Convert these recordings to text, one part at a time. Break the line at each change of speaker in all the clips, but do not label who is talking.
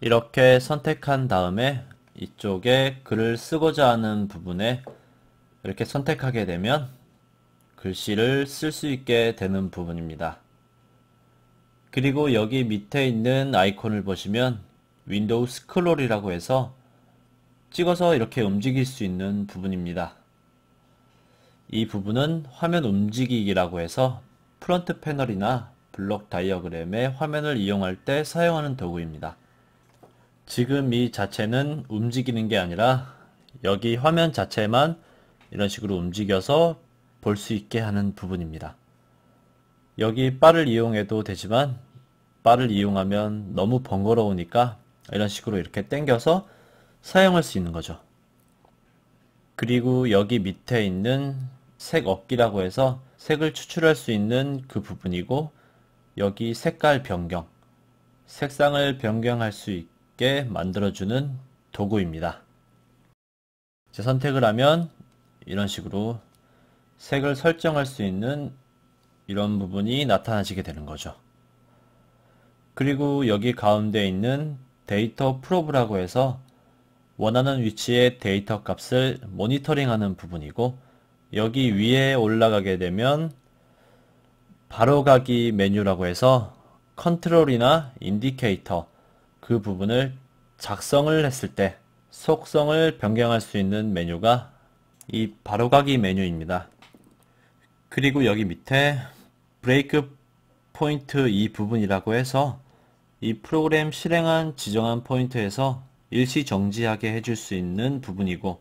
이렇게 선택한 다음에 이쪽에 글을 쓰고자 하는 부분에 이렇게 선택하게 되면 글씨를 쓸 수 있게 되는 부분입니다. 그리고 여기 밑에 있는 아이콘을 보시면 윈도우 스크롤이라고 해서 찍어서 이렇게 움직일 수 있는 부분입니다. 이 부분은 화면 움직이기라고 해서 프론트 패널이나 블록 다이어그램의 화면을 이용할 때 사용하는 도구입니다. 지금 이 자체는 움직이는 게 아니라 여기 화면 자체만 이런 식으로 움직여서 볼 수 있게 하는 부분입니다. 여기 바를 이용해도 되지만 바를 이용하면 너무 번거로우니까 이런 식으로 이렇게 당겨서 사용할 수 있는 거죠. 그리고 여기 밑에 있는 색 업기라고 해서 색을 추출할 수 있는 그 부분이고 여기 색깔 변경 색상을 변경할 수 있 게 만들어주는 도구입니다. 선택을 하면 이런 식으로 색을 설정할 수 있는 이런 부분이 나타나지게 되는 거죠. 그리고 여기 가운데 있는 데이터 프로브라고 해서 원하는 위치의 데이터 값을 모니터링하는 부분이고 여기 위에 올라가게 되면 바로가기 메뉴라고 해서 컨트롤이나 인디케이터 그 부분을 작성을 했을 때 속성을 변경할 수 있는 메뉴가 이 바로가기 메뉴입니다. 그리고 여기 밑에 브레이크 포인트 이 부분이라고 해서 이 프로그램 실행한 지정한 포인트에서 일시 정지하게 해줄 수 있는 부분이고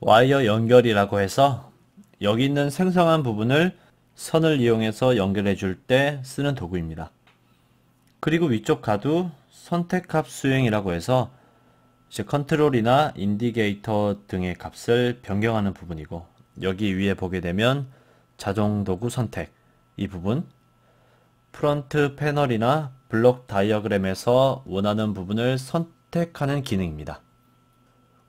와이어 연결이라고 해서 여기 있는 생성한 부분을 선을 이용해서 연결해 줄 때 쓰는 도구입니다. 그리고 위쪽 가도 선택값 수행이라고 해서 이제 컨트롤이나 인디게이터 등의 값을 변경하는 부분이고 여기 위에 보게 되면 자동 도구 선택 이 부분 프론트 패널이나 블록 다이어그램에서 원하는 부분을 선택하는 기능입니다.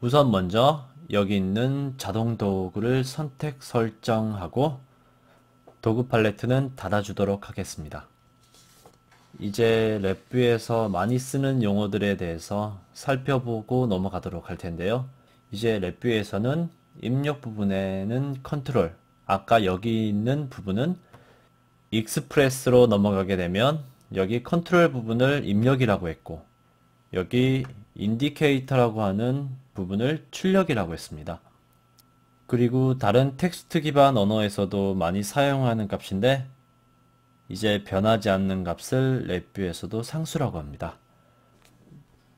우선 먼저 여기 있는 자동 도구를 선택 설정하고 도구 팔레트는 닫아주도록 하겠습니다. 이제 랩뷰에서 많이 쓰는 용어들에 대해서 살펴보고 넘어가도록 할 텐데요. 이제 랩뷰에서는 입력 부분에는 컨트롤, 아까 여기 있는 부분은 익스프레스로 넘어가게 되면 여기 컨트롤 부분을 입력이라고 했고 여기 인디케이터라고 하는 부분을 출력이라고 했습니다. 그리고 다른 텍스트 기반 언어에서도 많이 사용하는 값인데 이제 변하지 않는 값을 랩뷰에서도 상수라고 합니다.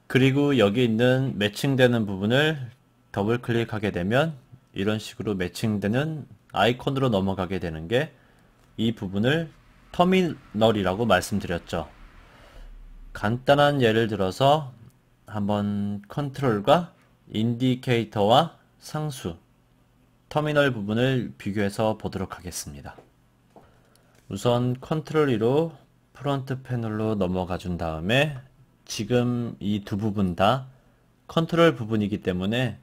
그리고 여기 있는 매칭되는 부분을 더블 클릭하게 되면 이런 식으로 매칭되는 아이콘으로 넘어가게 되는 게 이 부분을 터미널이라고 말씀드렸죠. 간단한 예를 들어서 한번 컨트롤과 인디케이터와 상수 터미널 부분을 비교해서 보도록 하겠습니다. 우선 컨트롤 2로 프론트 패널로 넘어가 준 다음에 지금 이 두 부분 다 컨트롤 부분이기 때문에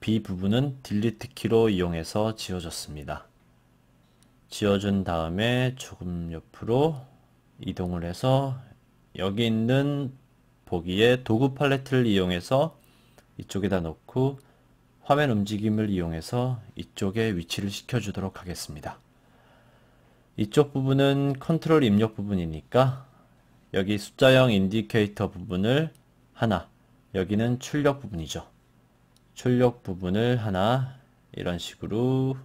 B 부분은 딜리트 키로 이용해서 지워졌습니다. 지워준 다음에 조금 옆으로 이동을 해서 여기 있는 보기에 도구 팔레트를 이용해서 이쪽에다 놓고 화면 움직임을 이용해서 이쪽에 위치를 시켜주도록 하겠습니다. 이쪽 부분은 컨트롤 입력 부분이니까 여기 숫자형 인디케이터 부분을 하나 여기는 출력 부분이죠. 출력 부분을 하나 이런 식으로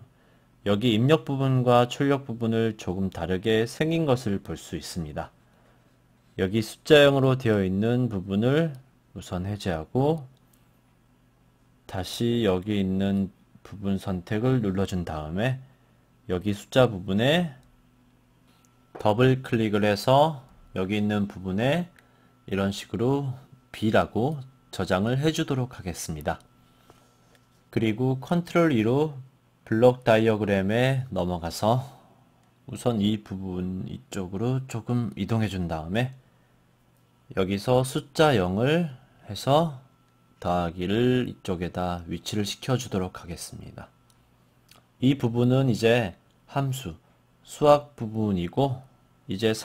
여기 입력 부분과 출력 부분을 조금 다르게 생긴 것을 볼 수 있습니다. 여기 숫자형으로 되어 있는 부분을 우선 해제하고 다시 여기 있는 부분 선택을 눌러준 다음에 여기 숫자 부분에 더블 클릭을 해서 여기 있는 부분에 이런 식으로 B라고 저장을 해주도록 하겠습니다. 그리고 컨트롤 2로 블록 다이어그램에 넘어가서 우선 이 부분 이쪽으로 조금 이동해 준 다음에 여기서 숫자 0을 해서 더하기를 이쪽에다 위치를 시켜 주도록 하겠습니다. 이 부분은 이제 함수, 수학 부분이고 이제